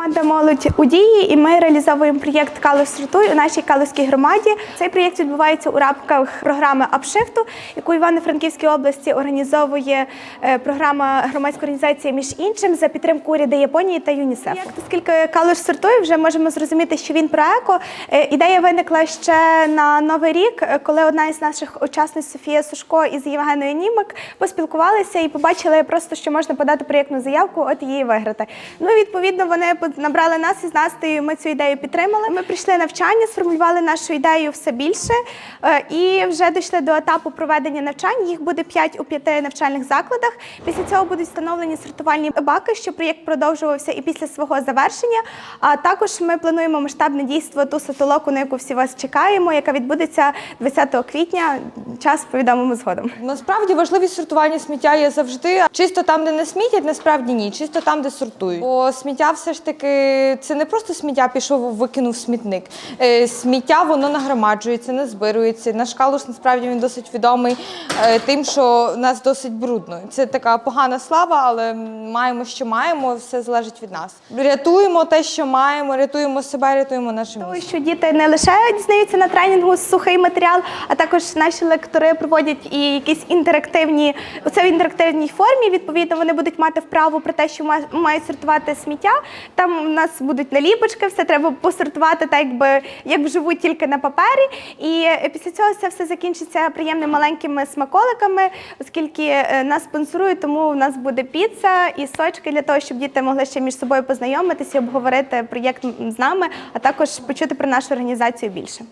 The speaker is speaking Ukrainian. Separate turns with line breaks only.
Команда молодь у дії, і ми реалізовуємо проєкт Калуш сортуй у нашій Калузькій громаді. Цей проєкт відбувається у рамках програми Апшифту, яку Івано-Франківській області організовує е, програма громадської організації між іншим за підтримку уряду Японії та ЮНІСЕФ. Оскільки Калуш сортуй, вже можемо зрозуміти, що він про еко. Е, Ідея виникла ще на новий рік, е, коли одна із наших учасниць Софія Сушко із Євгеною Німик поспілкувалися і побачили просто, що можна подати проєктну заявку, от її виграти. Ну відповідно вони набрали нас із Настею. Ми цю ідею підтримали. Ми прийшли навчання, сформулювали нашу ідею все більше е, і вже дійшли до етапу проведення навчань. Їх буде 5 у п'яти навчальних закладах. Після цього будуть встановлені сортувальні баки, щоб проєкт продовжувався і після свого завершення. А також ми плануємо масштабне дійство ту сатолоку, на яку всі вас чекаємо, яка відбудеться 20 квітня. Час повідомимо згодом.
Насправді важливість сортування сміття є завжди. Чисто там, де не смітять, насправді ні. Чисто там, де сортують. Бо сміття все ж таки це не просто сміття пішов, викинув смітник. Е, Сміття воно нагромаджується, назбирується. Наш калуш насправді він досить відомий е, тим, що нас досить брудно. Це така погана слава, але маємо, що маємо, все залежить від нас. Рятуємо те, що маємо, рятуємо себе, рятуємо наше місто.
Тому що діти не лише дізнаються на тренінгу сухий матеріал, а також наші лектори проводять і якісь інтерактивні це в інтерактивній формі. Відповідно, вони будуть мати вправу про те, що ма- мають сортувати сміття. Там у нас будуть наліпочки, все треба посортувати так, якби як вживу, тільки на папері. І е, після цього це все закінчиться приємними маленькими смаколиками, оскільки е, нас спонсорують, тому у нас буде піца і сочки для того, щоб діти могли ще між собою познайомитися, обговорити проєкт з нами, а також почути про нашу організацію більше.